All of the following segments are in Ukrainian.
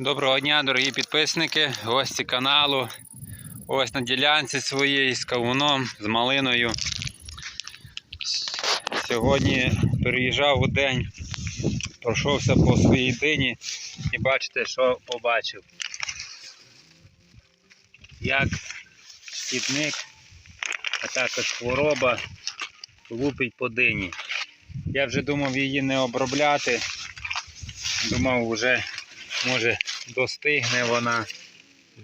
Доброго дня, дорогі підписники, гості каналу. Ось на ділянці своєї з кавуном, з малиною. Сьогодні переїжджав у день, пройшовся по своїй дині і бачите, що побачив. Як шкідник, а також хвороба лупить по дині. Я вже думав її не обробляти. Думав, вже може достигне вона.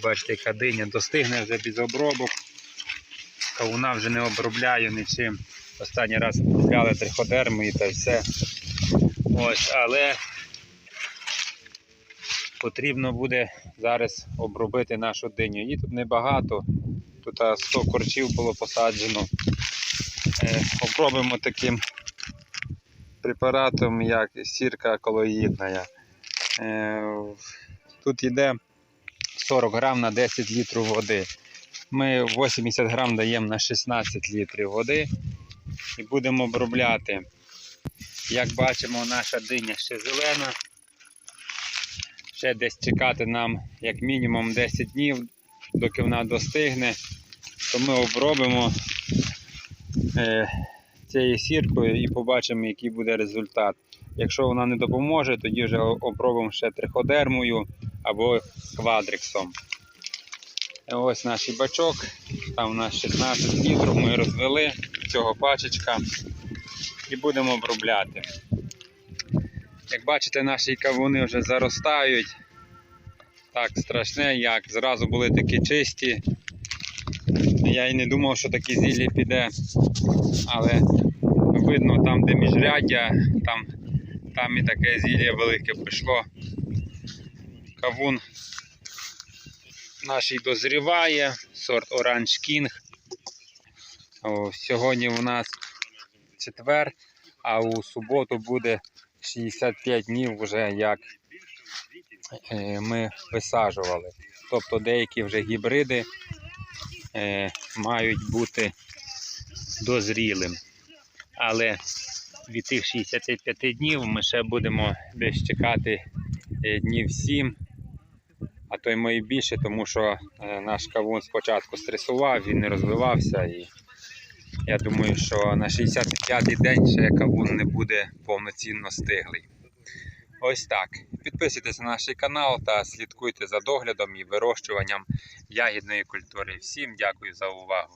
Бачите, яка диня достигне вже без обробок. Кавуна вже не обробляю нічим. Останній раз обробляли триходермою та все. Ось, але потрібно буде зараз обробити нашу диню. Її тут небагато. Тут 100 корчів було посаджено. Е, обробимо таким препаратом, як сірка колоїдна. Тут йде 40 грам на 10 літрів води. Ми 80 грам даємо на 16 літрів води і будемо обробляти. Як бачимо, наша диня ще зелена. Ще десь чекати нам як мінімум 10 днів, доки вона достигне, то ми обробимо е, цією сіркою і побачимо, який буде результат. Якщо вона не допоможе, тоді вже обробимо ще триходермою або квадриксом. Ось наш бачок. Там у нас 16 літрів ми розвели цього пачечка і будемо обробляти. Як бачите, наші кавуни вже заростають. Так страшне, як зразу були такі чисті. Я і не думав, що такі зілля піде, але видно там, де міжряддя, там там і таке зілля велике пішло. Кавун наш дозріває, сорт Orange King. О, Сьогодні у нас четвер, а у суботу буде 65 днів вже як е, ми висаджували. Тобто деякі вже гібриди е, мають бути дозрілим. Але від тих 65 днів ми ще будемо десь чекати е, днів 7, а то й мої більше, тому що е, наш кавун спочатку стресував, він не розвивався. І я думаю, що на 65-й день ще кавун не буде повноцінно стиглий. Ось так. Підписуйтесь на наш канал та слідкуйте за доглядом і вирощуванням ягідної культури. Всім дякую за увагу.